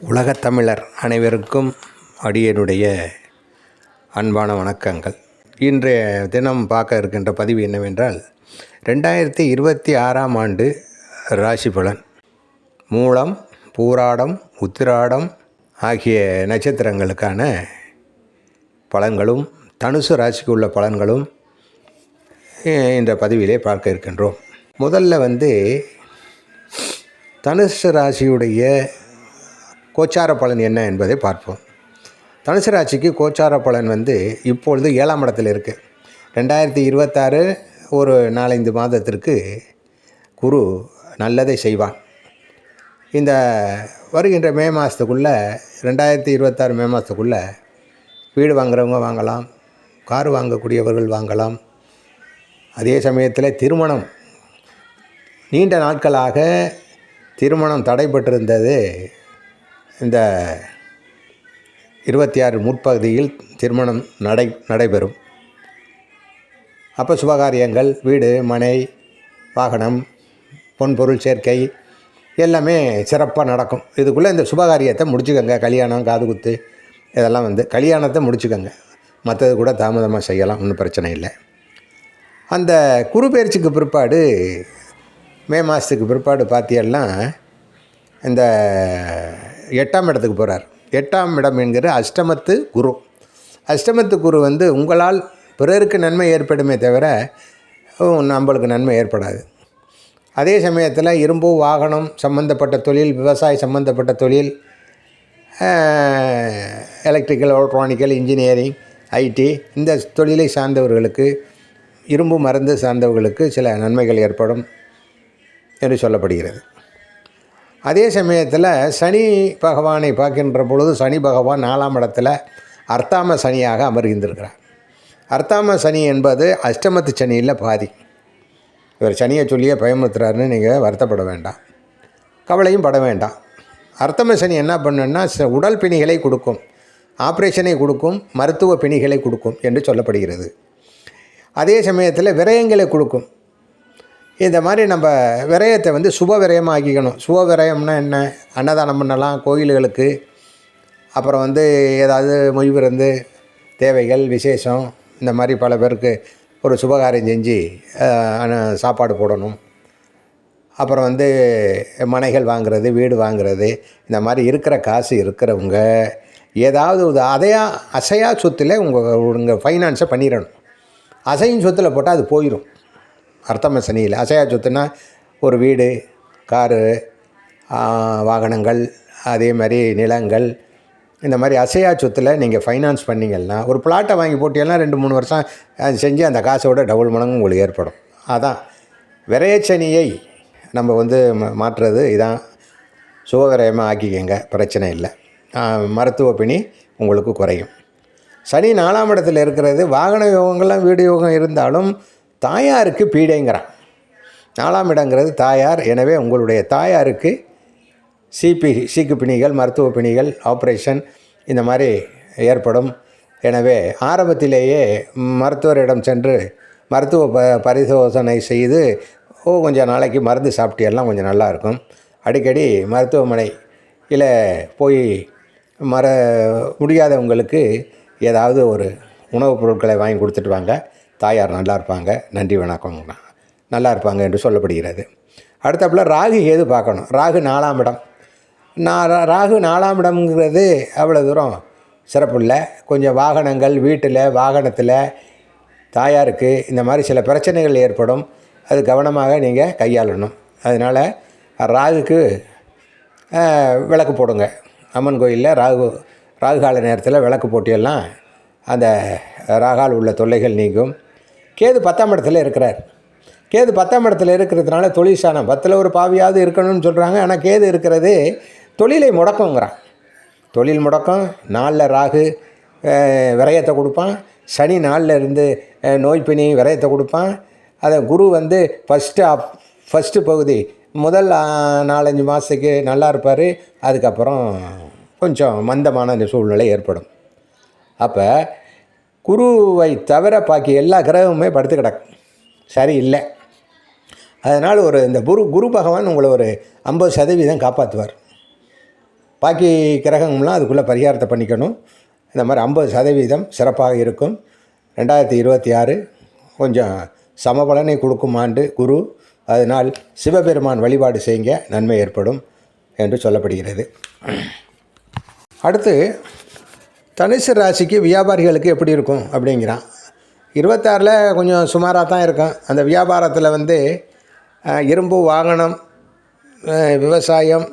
உலகத் தமிழர் அனைவருக்கும் அடியனுடைய அன்பான வணக்கங்கள். இன்றைய தினம் பார்க்க இருக்கின்ற பதிவு என்னவென்றால் ரெண்டாயிரத்தி இருபத்தி ஆறாம் ஆண்டு ராசி பலன். மூலம் பூராடம் உத்திராடம் ஆகிய நட்சத்திரங்களுக்கான பலன்களும் தனுசு ராசிக்கு உள்ள பலன்களும் இந்த பதிவிலே பார்க்க இருக்கின்றோம். முதல்ல வந்து தனுசு ராசியுடைய கோச்சார பலன் என்ன என்பதை பார்ப்போம். தனுசு ராசிக்கு கோச்சார பலன் வந்து இப்பொழுது ஏழாம் இடத்தில் இருக்குது ரெண்டாயிரத்தி இருபத்தாறு ஒரு நாலஞ்சு மாதத்திற்கு குரு நல்லதை செய்வான் இந்த வருகின்ற மே மாதத்துக்குள்ளே ரெண்டாயிரத்தி இருபத்தாறு மே மாதத்துக்குள்ளே வீடு வாங்குறவங்க வாங்கலாம் கார் வாங்கக்கூடியவர்கள் வாங்கலாம். அதே சமயத்தில் திருமணம். நீண்ட நாட்களாக திருமணம் தடைபட்டிருந்தது. இந்த இருபத்தி ஆறு முற்பகுதியில் திருமணம் நடை நடைபெறும். அப்போ சுபகாரியங்கள் வீடு மனை வாகனம் பொன்பொருள் சேர்க்கை எல்லாமே சிறப்பாக நடக்கும். இதுக்குள்ளே இந்த சுபகாரியத்தை முடிச்சுக்கோங்க. கல்யாணம் காது குத்து இதெல்லாம் வந்து கல்யாணத்தை முடிச்சுக்கோங்க. மற்றது கூட தாமதமாக செய்யலாம் ஒன்றும் பிரச்சனை இல்லை. அந்த குரு பயிற்சிக்கு பிற்பாடு மே மாதத்துக்கு பிற்பாடு பார்த்தீங்கன்னா இந்த எட்டாம் இடத்துக்கு போகிறார் எட்டாம் இடம் என்கிற அஷ்டமத்து குரு. அஷ்டமத்து குரு வந்து உங்களால் பிறருக்கு நன்மை ஏற்படுமே தவிர நம்மளுக்கு நன்மை ஏற்படாது. அதே சமயத்தில் இரும்பு வாகனம் சம்பந்தப்பட்ட தொழில் விவசாய சம்பந்தப்பட்ட தொழில் எலக்ட்ரிக்கல் எலக்ட்ரானிக்கல் இன்ஜினியரிங் ஐடி இந்த தொழிலை சார்ந்தவர்களுக்கு இரும்பு மருந்து சார்ந்தவர்களுக்கு சில நன்மைகள் ஏற்படும் என்று சொல்லப்படுகிறது. அதே சமயத்தில் சனி பகவானை பார்க்கின்ற பொழுது சனி பகவான் நாலாம் இடத்துல அர்த்தாம சனியாக அமர்கின்றிருக்கிறார் அர்த்தாம சனி என்பது அஷ்டமத்து சனியில் பாதி. இவர் சனியை சொல்லியே பயமுறுத்துறாருன்னு நீங்கள் வருத்தப்பட வேண்டாம். கவலையும் பட வேண்டாம். அர்த்தம சனி என்ன பண்ணுன்னா ச- உடல் பிணிகளை கொடுக்கும். ஆப்ரேஷனை கொடுக்கும் மருத்துவ பிணிகளை கொடுக்கும் என்று சொல்லப்படுகிறது. அதே சமயத்தில் விரயங்களை கொடுக்கும். இந்த மாதிரி நம்ம விரயத்தை வந்து சுப விரயமாக ஆக்கிக்கணும் சுப விரயம்னா என்ன? அன்னதானம் பண்ணலாம் கோயில்களுக்கு. அப்புறம் வந்து ஏதாவது மொய் விருந்து தேவைகள் விசேஷம் இந்த மாதிரி பல பேருக்கு ஒரு சுபகாரியம் செஞ்சு சாப்பாடு போடணும். அப்புறம் வந்து மனைகள் வாங்குறது வீடு வாங்குறது இந்த மாதிரி இருக்கிற காசு இருக்கிறவங்க ஏதாவது ஒரு அதையா அசையா சொத்தில் உங்கள் உங்கள் ஃபைனான்ஸை பண்ணிடணும். அசையும் சொத்தில் போட்டால் அது போயிடும் அர்த்தம சனியில் அசையா சொத்துனா ஒரு வீடு காரு வாகனங்கள் அதே மாதிரி நிலங்கள். இந்த மாதிரி அசையா சொத்தில் நீங்கள் ஃபைனான்ஸ் பண்ணிங்கன்னா ஒரு பிளாட்டை வாங்கி போட்டீங்கன்னா ரெண்டு மூணு வருஷம் அது செஞ்சு அந்த காசோட டபுள் மடங்கு உங்களுக்கு ஏற்படும். அதான். விரயச்சனியை நம்ம வந்து மாற்றுறது இதான். சுகவிரயமாக ஆக்கிக்கங்க பிரச்சனை இல்லை. மருத்துவ பிணி உங்களுக்கு குறையும். சனி நாலாம் இடத்துல இருக்கிறது வாகன யோகங்கள்லாம் வீடு யோகம் இருந்தாலும் தாயாருக்கு பீடைங்கிறான். நாலாம் இடங்கிறது தாயார். எனவே உங்களுடைய தாயாருக்கு சிபி சீக்கு பிணிகள் மருத்துவ பிணிகள் ஆப்ரேஷன் இந்த மாதிரி ஏற்படும். எனவே ஆரம்பத்திலேயே மருத்துவரிடம் சென்று மருத்துவ ப பரிசோதனை செய்து ஓ கொஞ்சம் நாளைக்கு மருந்து சாப்பிட்டியெல்லாம் கொஞ்சம் நல்லாயிருக்கும் அடிக்கடி மருத்துவமனை இல்லை போய் மர முடியாதவங்களுக்கு ஏதாவது ஒரு உணவுப் பொருட்களை வாங்கி கொடுத்துட்டு வாங்க. தாயார் நல்லா இருப்பாங்க நன்றி வணக்கம். நல்லா இருப்பாங்க என்று சொல்லப்படுகிறது. அடுத்தப்புல ராகு ஏது பார்க்கணும். ராகு நாலாம் இடம். நான் ரா- ராகு நாலாம் இடம்ங்கிறது அவ்வளோ தூரம் சிறப்பு இல்லை. கொஞ்சம் வாகனங்கள் வீட்டில் வாகனத்தில் தாயாருக்கு இந்த மாதிரி சில பிரச்சனைகள் ஏற்படும். அது கவனமாக நீங்கள் கையாளணும். அதனால் ராகுக்கு விளக்கு போடுங்க. அம்மன் கோயிலில் ராகு ராகு கால நேரத்தில் விளக்கு போட்டியெல்லாம் அந்த ராகால் உள்ள தொல்லைகள் நீங்கும். கேது பத்தாம் இடத்துல இருக்கிறார். கேது பத்தாம் இடத்துல இருக்கிறதுனால தொழில் சாணம். பத்தில் ஒரு பாவியாவது இருக்கணும்னு சொல்கிறாங்க ஆனால் கேது இருக்கிறது தொழிலை முடக்கங்கிறான். தொழில் முடக்கம் நாளில் ராகு விரயத்தை கொடுப்பான். சனி நாளில் இருந்து நோய் பிணி விரயத்தை கொடுப்பான். அதை குரு வந்து ஃபஸ்ட்டு அப் ஃபஸ்ட்டு பகுதி முதல் நாலஞ்சு மாதத்துக்கு நல்லா இருப்பார். அதுக்கப்புறம் கொஞ்சம் மந்தமான அந்த சூழ்நிலை ஏற்படும். அப்போ குருவை தவிர பாக்கி எல்லா கிரகமுமே படுத்து கிடக்கும். சரி இல்லை அதனால் ஒரு இந்த குரு குரு பகவான் உங்களை ஒரு ஐம்பது சதவீதம் காப்பாற்றுவார் பாக்கி கிரகங்கள்லாம் அதுக்குள்ளே பரிகாரத்தை பண்ணிக்கணும். இந்த மாதிரி ஐம்பது சதவீதம் சிறப்பாக இருக்கும். ரெண்டாயிரத்தி இருபத்தி ஆறு கொஞ்சம் சமபலனை கொடுக்கும் ஆண்டு குரு. அதனால் சிவபெருமான் வழிபாடு செய்யுங்க. நன்மை ஏற்படும் என்று சொல்லப்படுகிறது. அடுத்து தனுசு ராசிக்கு வியாபாரிகளுக்கு எப்படி இருக்கும் அப்படிங்கிறான். இருபத்தாறில் கொஞ்சம் சுமாராக தான் இருக்கும். அந்த வியாபாரத்தில் வந்து இரும்பு வாகனம் விவசாயம்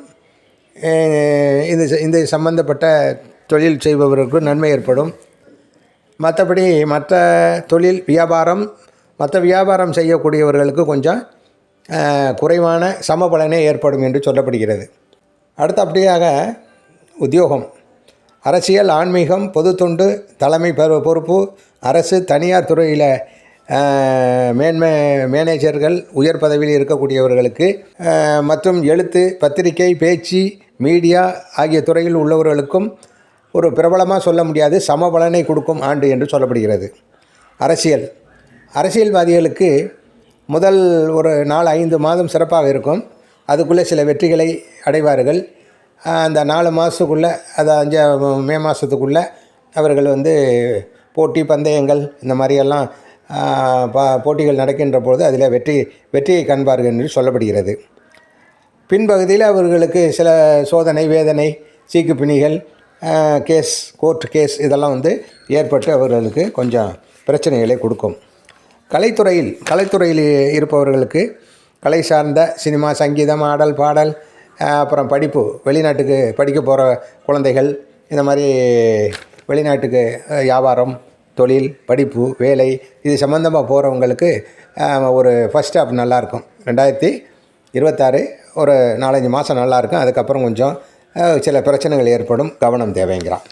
அஹ், இது இந்த சம்பந்தப்பட்ட தொழில் செய்பவர்களுக்கு நன்மை ஏற்படும். மற்றபடி மற்ற தொழில் வியாபாரம் மற்ற வியாபாரம் செய்யக்கூடியவர்களுக்கு கொஞ்சம் குறைவான குறைவான சமபலனே ஏற்படும் என்று சொல்லப்படுகிறது. அடுத்து அப்படியாக உத்தியோகம். அரசியல் ஆன்மீகம் பொதுத்தொண்டு தலைமை பொறுப்பு அரசு தனியார் துறையில் மேன்மை மேனேஜர்கள் உயர் பதவியில் இருக்கக்கூடியவர்களுக்கு மற்றும் எழுத்து பத்திரிகை பேச்சு மீடியா ஆகிய துறையில் உள்ளவர்களுக்கும் ஒரு பிரபலமாக சொல்ல முடியாது சம பலனை கொடுக்கும் ஆண்டு என்று சொல்லப்படுகிறது. அரசியல். அரசியல்வாதிகளுக்கு முதல் ஒரு நாலு ஐந்து மாதம் சிறப்பாக இருக்கும். அதுக்குள்ளே சில வெற்றிகளை அடைவார்கள். அந்த நாலு மாதத்துக்குள்ளே அது அஞ்சு மே மாதத்துக்குள்ளே அவர்கள் வந்து போட்டி பந்தயங்கள் இந்த மாதிரியெல்லாம் போட்டிகள் நடக்கின்ற பொழுது அதில் வெற்றி வெற்றியை காண்பார்கள் என்று சொல்லப்படுகிறது. பின்பகுதியில் அவர்களுக்கு சில சோதனை வேதனை சீக்கு பிணிகள் கேஸ் கோர்ட் கேஸ் இதெல்லாம் வந்து ஏற்பட்டு அவர்களுக்கு கொஞ்சம் பிரச்சனைகளை கொடுக்கும். கலைத்துறையில் கலைத்துறையில் இருப்பவர்களுக்கு கலை சார்ந்த சினிமா சங்கீதம் ஆடல் பாடல் அப்புறம் படிப்பு. வெளிநாட்டுக்கு படிக்க போகிற குழந்தைகள் இந்த மாதிரி வெளிநாட்டுக்கு வியாபாரம் தொழில் படிப்பு வேலை இது சம்மந்தமாக போகிறவங்களுக்கு ஒரு ஃபஸ்ட் ஸ்டாப் நல்லாயிருக்கும் ரெண்டாயிரத்தி இருபத்தாறு ஒரு நாலஞ்சு மாதம் நல்லாயிருக்கும் அதுக்கப்புறம் கொஞ்சம் சில பிரச்சனைகள் ஏற்படும். கவனம் தேவைங்கிறான்.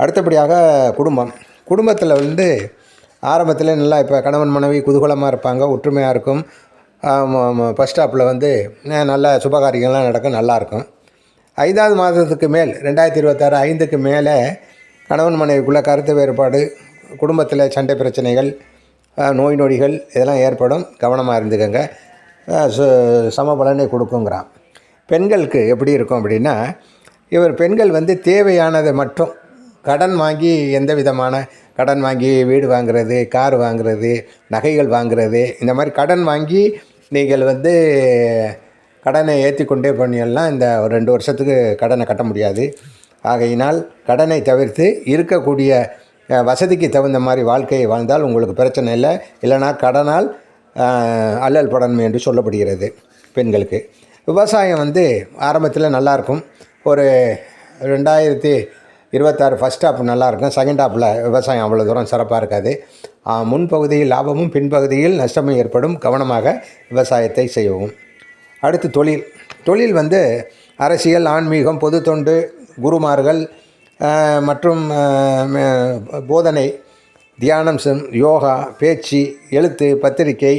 அடுத்தபடியாக குடும்பம். குடும்பத்தில் வந்து ஆரம்பத்தில் நல்லா இப்போ கணவன் மனைவி குதூகலமாக இருப்பாங்க ஒற்றுமையாக இருக்கும். பஸ் ஸ்டாப்பில் வந்து நல்ல சுபகாரியங்கள்லாம் நடக்கும் நல்லாயிருக்கும் ஐந்தாவது மாதத்துக்கு மேல் ரெண்டாயிரத்தி இருபத்தாறு ஐந்துக்கு மேலே கணவன் மனைவிக்குள்ளே கருத்து வேறுபாடு குடும்பத்தில் சண்டை பிரச்சனைகள் நோய் நொடிகள் இதெல்லாம் ஏற்படும். கவனமாக இருந்துக்கங்க. சு- சம பலனை கொடுக்குங்கிறான். பெண்களுக்கு எப்படி இருக்கும் அப்படின்னா இவர் பெண்கள் வந்து தேவையானதை மட்டும் கடன் வாங்கி எந்த விதமான கடன் வாங்கி வீடு வாங்குறது கார் வாங்குறது நகைகள் வாங்குறது இந்த மாதிரி கடன் வாங்கி நீங்கள் வந்து கடனை ஏற்றி கொண்டே பண்ணியெல்லாம் இந்த ஒரு ரெண்டு வருஷத்துக்கு கடனை கட்ட முடியாது. ஆகையினால் கடனை தவிர்த்து இருக்கக்கூடிய வசதிக்கு தகுந்த மாதிரி வாழ்க்கையை வாழ்ந்தால் உங்களுக்கு பிரச்சனை இல்லை. இல்லைனா கடனால் அல்லல் படணும் என்று சொல்லப்படுகிறது பெண்களுக்கு. விவசாயம் வந்து ஆரம்பத்தில் நல்லாயிருக்கும் ஒரு ரெண்டாயிரத்தி இருபத்தாறு ஃபஸ்ட் ஹாப் நல்லாயிருக்கும் செகண்ட் ஹாப்பில் விவசாயம் அவ்வளோ தூரம் சிறப்பாக இருக்காது. முன்பகுதியில் லாபமும் பின்பகுதியில் நஷ்டமும் ஏற்படும். கவனமாக விவசாயத்தை செய்யவும். அடுத்து தொழில். தொழில் வந்து அரசியல் ஆன்மீகம் பொது தொண்டு குருமார்கள் மற்றும் போதனை தியானம் செம் யோகா பேச்சு எழுத்து பத்திரிகை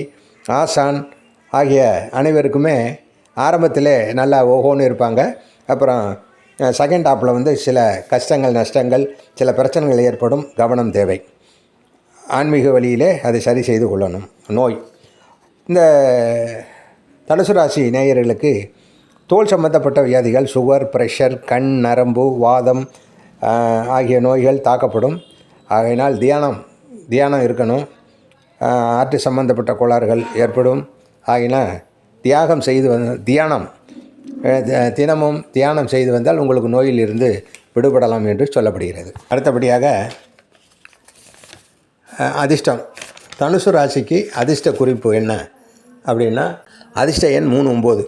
ஆசான் ஆகிய அனைவருக்குமே ஆரம்பத்தில் நல்லா ஓஹோன்னு இருப்பாங்க. அப்புறம் செகண்ட் ஆப்பில் வந்து சில கஷ்டங்கள் நஷ்டங்கள் சில பிரச்சனைகள் ஏற்படும். கவனம் தேவை. ஆன்மீக வழியிலே அதை சரி செய்து கொள்ளணும். நோய். இந்த தனுசு ராசி நேயர்களுக்கு தோல் சம்பந்தப்பட்ட வியாதிகள் சுகர் ப்ரெஷர் கண் நரம்பு வாதம் ஆகிய நோய்கள் தாக்கப்படும். ஆகையினால் தியானம் தியானம் இருக்கணும். ஆற்று சம்பந்தப்பட்ட கோளாறுகள் ஏற்படும். ஆகினால் தியாகம் செய்து வந்த தியானம் தி- தினமும் தியானம் செய்து வந்தால் உங்களுக்கு நோயிலிருந்து விடுபடலாம் என்று சொல்லப்படுகிறது. அடுத்தபடியாக அதிர்ஷ்டம். தனுசு ராசிக்கு அதிர்ஷ்ட குறிப்பு என்ன? அப்படின்னா அதிர்ஷ்ட எண் மூணு ஒம்பது.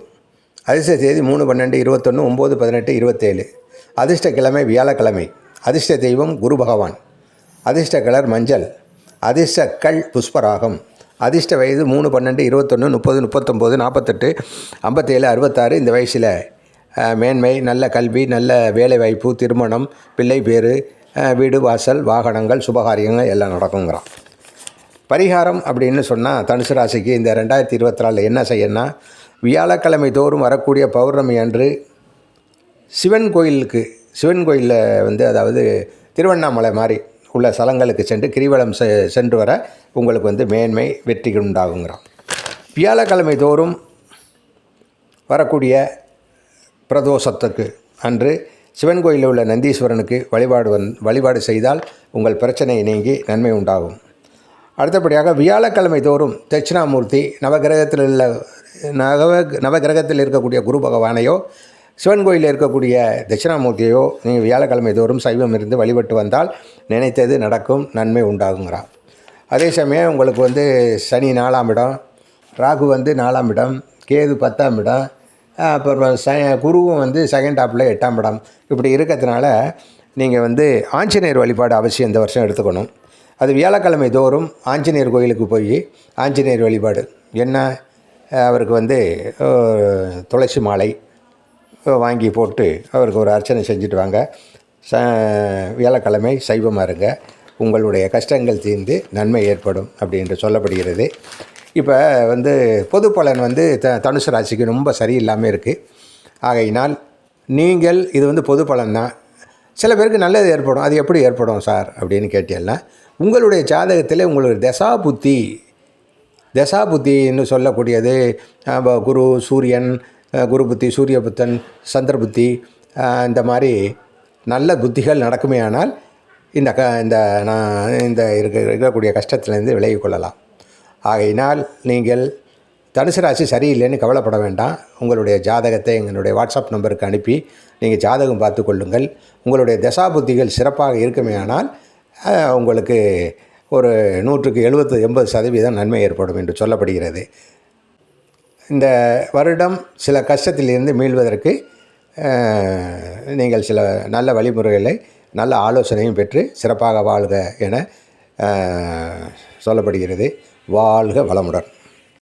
அதிர்ஷ்ட தேதி மூணு பன்னெண்டு இருபத்தொன்று ஒம்பது பதினெட்டு இருபத்தேழு. அதிர்ஷ்ட கிழமை வியாழக்கிழமை. அதிர்ஷ்ட தெய்வம் குரு பகவான். அதிர்ஷ்ட கலர் மஞ்சள். அதிர்ஷ்ட கல் புஷ்பராகம். அதிர்ஷ்ட வயது மூணு பன்னெண்டு இருபத்தொன்று முப்பது முப்பத்தொம்போது நாற்பத்தெட்டு ஐம்பத்தேழு அறுபத்தாறு இந்த வயசில். மேன்மை நல்ல கல்வி நல்ல வேலைவாய்ப்பு திருமணம் பிள்ளை பேரு வீடு வாசல் வாகனங்கள் சுபகாரியங்கள் எல்லாம் நடக்குங்கிறான். பரிகாரம் அப்படின்னு சொன்னால் தனுசு ராசிக்கு இந்த ரெண்டாயிரத்தி இருபத்தி நாலில் என்ன செய்யணும்னா வியாழக்கிழமை தோறும் வரக்கூடிய பௌர்ணமி அன்று சிவன் கோயிலுக்கு சிவன் கோயிலில் வந்து அதாவது திருவண்ணாமலை மாதிரி உள்ள ஸ்தலங்களுக்கு சென்று கிரிவலம் செ சென்று வர உங்களுக்கு வந்து மேன்மை வெற்றி உண்டாகுங்கிறான். வியாழக்கிழமை தோறும் வரக்கூடிய பிரதோஷத்துக்கு அன்று சிவன் கோயிலில் உள்ள நந்தீஸ்வரனுக்கு வழிபாடு வந் வழிபாடு செய்தால் உங்கள் பிரச்சனை நீங்கி நன்மை உண்டாகும். அடுத்தபடியாக வியாழக்கிழமை தோறும் தட்சிணாமூர்த்தி நவகிரகத்தில் உள்ள நவ நவகிரகத்தில் இருக்கக்கூடிய குரு பகவானையோ சிவன் கோயிலில் இருக்கக்கூடிய தட்சிணாமூர்த்தியோ நீங்கள் வியாழக்கிழமை தோறும் சைவம் இருந்து வழிபட்டு வந்தால் நினைத்தது நடக்கும் நன்மை உண்டாகுங்கிறான் அதே சமயம் உங்களுக்கு வந்து சனி நாலாம் இடம் ராகு வந்து நாலாம் இடம் கேது பத்தாம் இடம் அப்புறம் ச குருவும் வந்து செகண்ட் ஹாப்பில் எட்டாம் படம் இப்படி இருக்கிறதுனால நீங்கள் வந்து ஆஞ்சநேயர் வழிபாடு அவசியம் இந்த வருஷம் எடுத்துக்கணும். அது வியாழக்கிழமை தோறும் ஆஞ்சநேயர் கோயிலுக்கு போய் ஆஞ்சநேயர் வழிபாடு. என்ன? அவருக்கு வந்து துளசி மாலை வாங்கி போட்டு அவருக்கு ஒரு அர்ச்சனை செஞ்சுட்டு வாங்க. ச வியாழக்கிழமை சைவமாக இருங்க. உங்களுடைய கஷ்டங்கள் தீர்ந்து நன்மை ஏற்படும் அப்படின்ட்டு சொல்லப்படுகிறது. இப்போ வந்து பொது பலன் வந்து த தனுசு ராசிக்கு ரொம்ப சரியில்லாமல் இருக்குது ஆகையினால் நீங்கள் இது வந்து பொது பலன் தான். சில பேருக்கு நல்லது ஏற்படும். அது எப்படி ஏற்படும் சார்? அப்படின்னு கேட்டீங்கன்னா உங்களுடைய ஜாதகத்தில் உங்களுக்கு தசா புத்தி தசா புத்தின்னு சொல்லக்கூடியது குரு சூரியன் குரு புத்தி சூரிய புத்தன் சந்திர புத்தி இந்த மாதிரி நல்ல புத்திகள் நடக்குமே ஆனால் இந்த க இந்த நான் இந்த இருக்க இருக்கக்கூடிய கஷ்டத்துலேருந்து விலகி கொள்ளலாம். ஆகையினால் நீங்கள் தனுசு ராசி சரியில்லைன்னு கவலைப்பட வேண்டாம். உங்களுடைய ஜாதகத்தை எங்களுடைய வாட்ஸ்அப் நம்பருக்கு அனுப்பி நீங்கள் ஜாதகம் பார்த்து கொள்ளுங்கள். உங்களுடைய தசா புத்திகள் சிறப்பாக இருக்குமே ஆனால் உங்களுக்கு ஒரு நூற்றுக்கு எழுபத்து எண்பது சதவீதம் நன்மை ஏற்படும் என்று சொல்லப்படுகிறது. இந்த வருடம் சில கஷ்டத்திலிருந்து மீள்வதற்கு நீங்கள் சில நல்ல வழிமுறைகளை நல்ல ஆலோசனையும் பெற்று சிறப்பாக வாழ்க என சொல்லப்படுகிறது. வாழ்க வளமுடன்.